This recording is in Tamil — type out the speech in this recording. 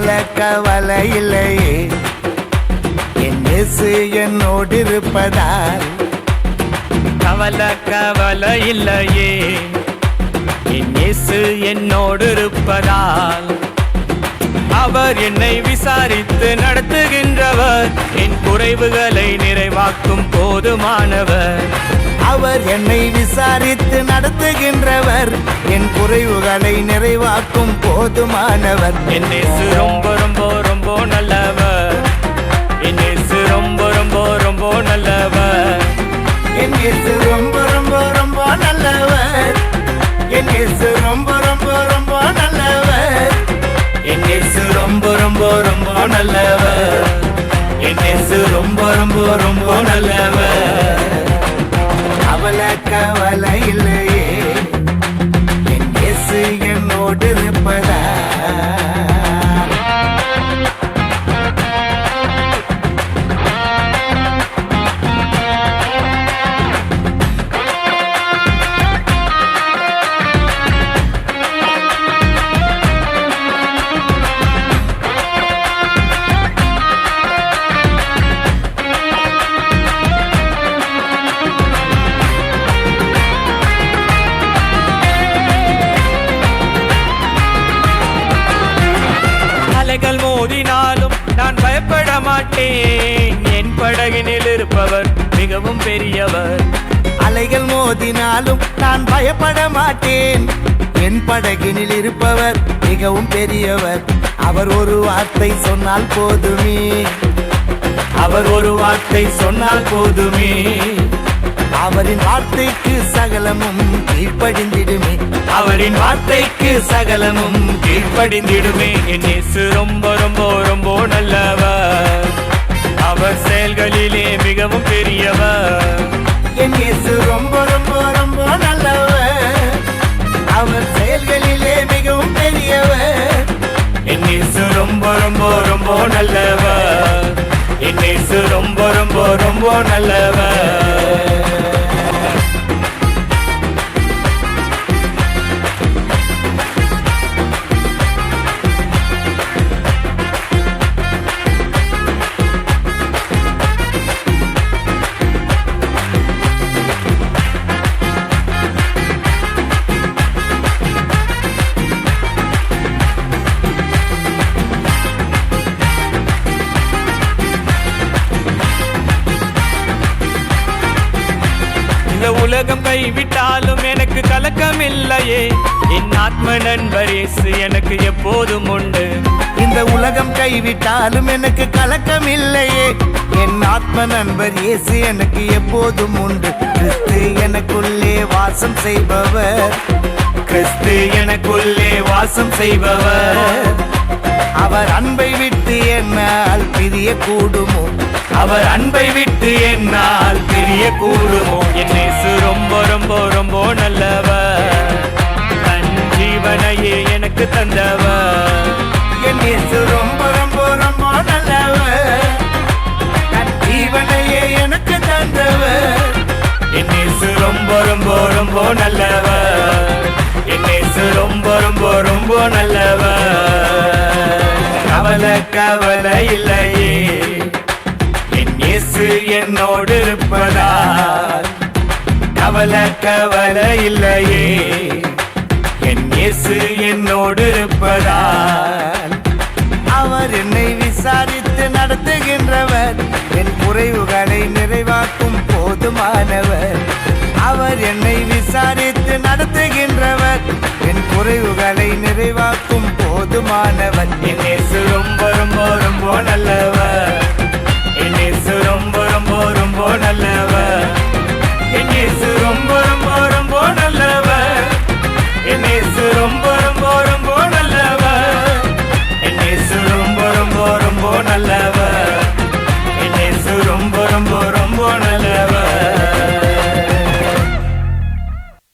போல கவலை இல்லையே என்னோடு இருப்பதால் கவலை கவலை இல்லையே என்னோடு இருப்பதால் அவர் என்னை விசாரித்து நடத்துகின்றவர். என் குறைவுகளை நிறைவாக்கும் போதுமானவர். அவர் என்னை விசாரித்து நடத்துகின்றவர். என் குறைவுகளை நிறைவாக்கும் போதுமானவர். என் இயேசு ரொம்ப ரொம்ப ரொம்ப நல்லவர். என் இயேசு ரொம்ப ரொம்ப ரொம்ப நல்லவர். என் இயேசு ரொம்ப ரொம்ப ரொம்ப நல்லவர். என் இயேசு ரொம்ப ரொம்ப ரொம்ப நல்லவர். என் இயேசு ரொம்ப ரொம்ப ரொம்ப நல்லவர். என் இயேசு ரொம்ப ரொம்ப ரொம்ப நல்லவர். கவலை கவலை இல்லையே back. அலைகள் மோதினாலும் நான் பயப்பட மாட்டேன். என் படகினில் இருப்பவர் மிகவும் பெரியவர். அலைகள் மோதினாலும் நான் பயப்பட மாட்டேன். என் படகினில் இருப்பவர் மிகவும் பெரியவர். அவர் ஒரு வார்த்தை சொன்னால் போதுமே. அவர் ஒரு வார்த்தை சொன்னால் போதுமே. அவரின் வார்த்தைக்கு சகலமும் கீழ்ப்படிந்திடுமே. அவரின் வார்த்தைக்கு சகலமும் கீழ்ப்படிந்திடுமே. என் இயேசு ரொம்ப ரொம்ப ரொம்ப நல்லவர். அவர் செயல்களிலே மிகவும் பெரியவர். என் இயேசு ரொம்ப ரொம்ப ரொம்ப நல்லவர். அவர் செயல்களிலே மிகவும் பெரியவர். என் இயேசு ரொம்ப ரொம்ப ரொம்ப நல்லவர். என் இயேசு ரொம்ப ரொம்ப ரொம்ப நல்லவர். உலகம் கைவிட்டாலும் எனக்கு கலக்கம் இல்லையே என் ஆத்ம நண்பர் எனக்கு எப்போதும் உண்டு. இந்த உலகம் கைவிட்டாலும் எனக்கு கலக்கம் இல்லையே என் ஆத்ம நண்பர் இயேசு எனக்கு எப்போதும் உண்டு. கிறிஸ்து எனக்குள்ளே வாசம் செய்பவர். கிறிஸ்து எனக்குள்ளே வாசம் செய்பவர். அவர் அன்பை விட்டு என்னால் பிரிய கூடுமோ அவர் அன்பை விட்டு என்னால் பிரிய கூடுமோ என்னேசு ரொம்ப ரொம்ப ரொம்ப நல்லவ தன் ஜீவனையே எனக்கு தந்தவ என்னேசு ரொம்ப ரொம்ப ரொம்ப நல்லவ தன் ஜீவனையே எனக்கு தந்தவ என்னேசு ரொம்ப ரொம்ப ரொம்ப நல்லவ என்னேசு ரொம்ப ரொம்ப ரொம்ப நல்லவ கவலை கவலை இல்லையே. இயேசு என்னோடு இருப்பதால் கவலை கவலை இல்லையே. என் இயேசு என்னோடு இருப்பதால் அவர் என்னை விசாரித்து நடத்துகின்றவர். என் குறைவுகளை நிறைவாக்கும் போதுமானவர். அவர் என்னை விசாரித்து நடத்துகின்றவர். என் குறைவுகளை நிறைவாக்கும் போதுமானவர். என் இயேசு ரொம்ப ரொம்ப ரொம்ப நல்லவர். நல்ல